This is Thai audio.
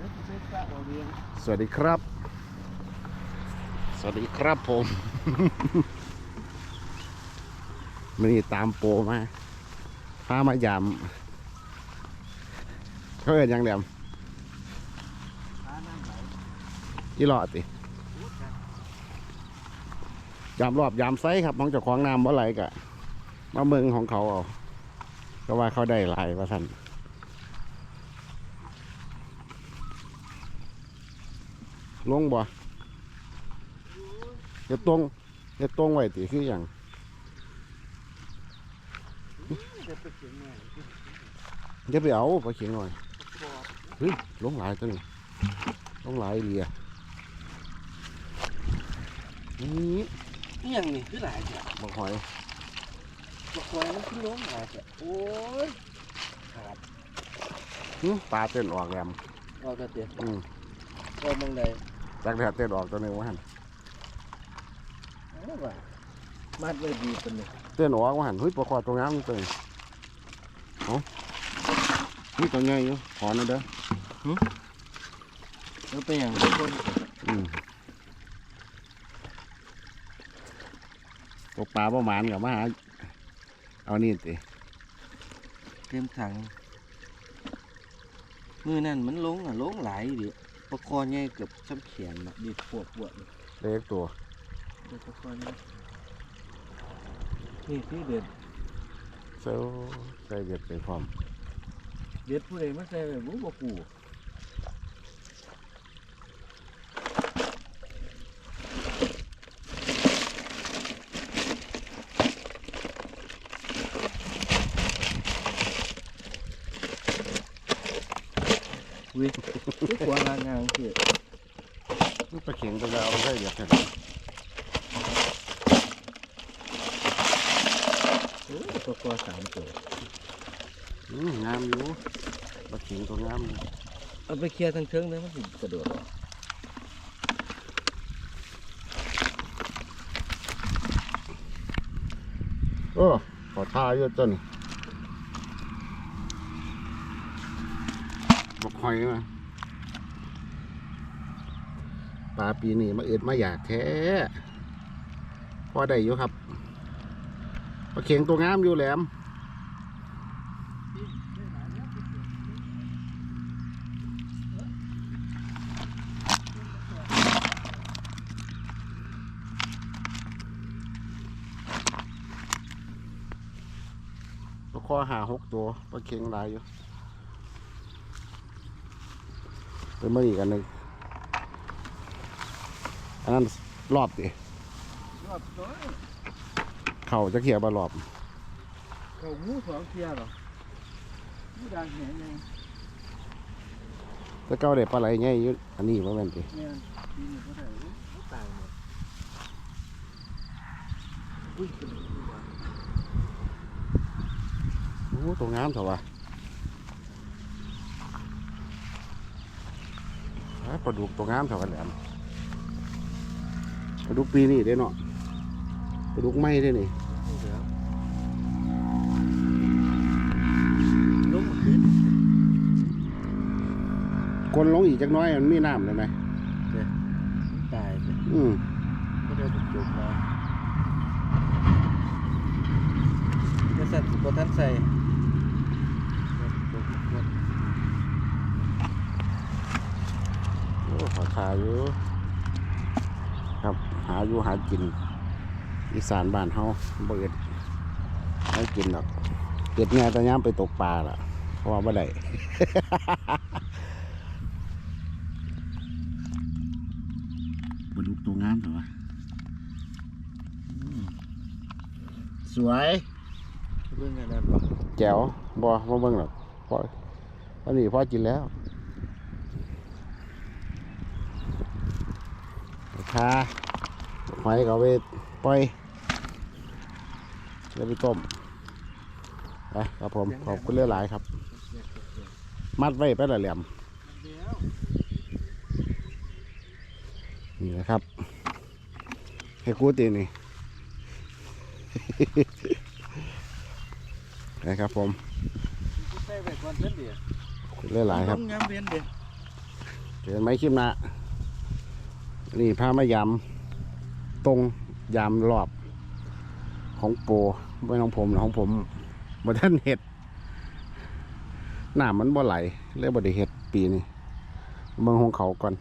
สวัสดีครับ สวัสดีครับผมมันนี่ตามโปรมาพามายามเขาเอินหยังแหลมอีหลอดติยามรอบยามไซครับมองเจากของน้ำบ่ไหลกะมาเมืองของเขาเอาก็ว่าเขาได้หลายว่าท่าน ลงบ่จะตรงจะตรงไว้ติคืออย่างจะไปเอาไปเขียงหน่อยเฮ้ยลงหลายตัวนี้ลงหลายเรียนี่นี่ยังนี่คือหลายจ้ะบักหอยบักควายมันขึ้นล้มหลายจ้ะโอ้ยขาดหึปลาเต้นออกแหลมเอาแต่เตียอืมเอามองใด จากแดดเต้นออกตัวหนึงว่าหันเอาว่ามัดไว้ดีเป็นนี่เต้นออกว่าหันเฮ้ยปลาคอตัวงามนี่ตัวนี้เอานี่ตัวใหญ่อยู่ขอหน่อยเด้อแล้วเป็นอย่างทุกคนอืมตกปลาประมาณกับมาหาเอานี่ติเต็มถังมือนั่นมันลงอะลงหลายดิ ปลาคอใหญ่เกือบช้ำเขียนน่ะดิปวดปวดเลยเล็กตัวเดี๋ยวปลาคอใหญ่นี่ที่เด็ดเซลใส่เด็ดไปพร้อมเด็ดผู้ใดมาใส่แบบบุบกู วิทุกหัวลางางคือนี่ปลาเข็งตัวยาวใส่เด็ดเห็นโอ้ยตัวตัวสามตัวอืมงามอยู่ปลาเข็งตัวงามอยู่เอาไปเคลียร์ทั้งเชิงเลยมันสิกระโดดออกเออขอท่าเยอะจนบอก หอยมาปลาปีนี้มาเอ็ดมาอยากแท้พอได้อยู่ครับปลาเข็งตัวงามอยู่แหลมปลาคอหาหกตัวปลาเค็งลายอยู่ เป็นมาอีกอันหนึ่งอันนั้นรอบดิรอบตัวเข่าจะเขี่ยบารอบเขางูสองเคลียร์หรอมูดังแหงไงจะเก้าได้ปลาไหลไงอยู่อันนี้ว่าแม่นติเนี่ยปีนี้เขาได้ตายหมดอุ้ยเป็นตัวโอ้ตัวงามเถอะวะอ้า ปลาดุกตัวงามเถอะวะแหลมปลาดุกปีนี้ได้เนาะปลาดุกไม่ได้นี่เหลือลงมาขึ้นคนลงอีกจักหน้อยมันมีน้ำเลยไหมตายไปอืมก็ได้ถูกจบมาจะสั่นสุกท่านใส่จบหมด โอ้ ขอทาอยู่ครับหาอยู่หากิน อีสานบ้านเฮาบ่เอิดให้กินหรอกเกิดง่ายแต่ย่ามไปตกปลาล่ะ เพราะว่าบ่ได้บรรลุตัวงามเหรอวะสวยเรื่องอะไรบ้างแจ๋วบ่บ่เบิ่งหรอกพอตอนนี้พอกินแล้ว คาหอยก็เอาไปปล่อยแล้วไปต้มไปครับผมขอบคุณหลายๆครับ มัดไว้ไปละเหลี่ยมนี่นะครับ ให้กูตีนี่นะครับผมใส่ไปก่อนเส้นเดียวขอบคุณหลายๆครับงามเวียนเดียวเจอกันไหมคลิปหน้า นี่พามายำตรงยำรอบของโปรไม่ของผมของผมบ่ท่านเห็ดหน้ามันบ่ไหลเลยบ่ได้เห็ดปีนี้เมืองของเขาก่อน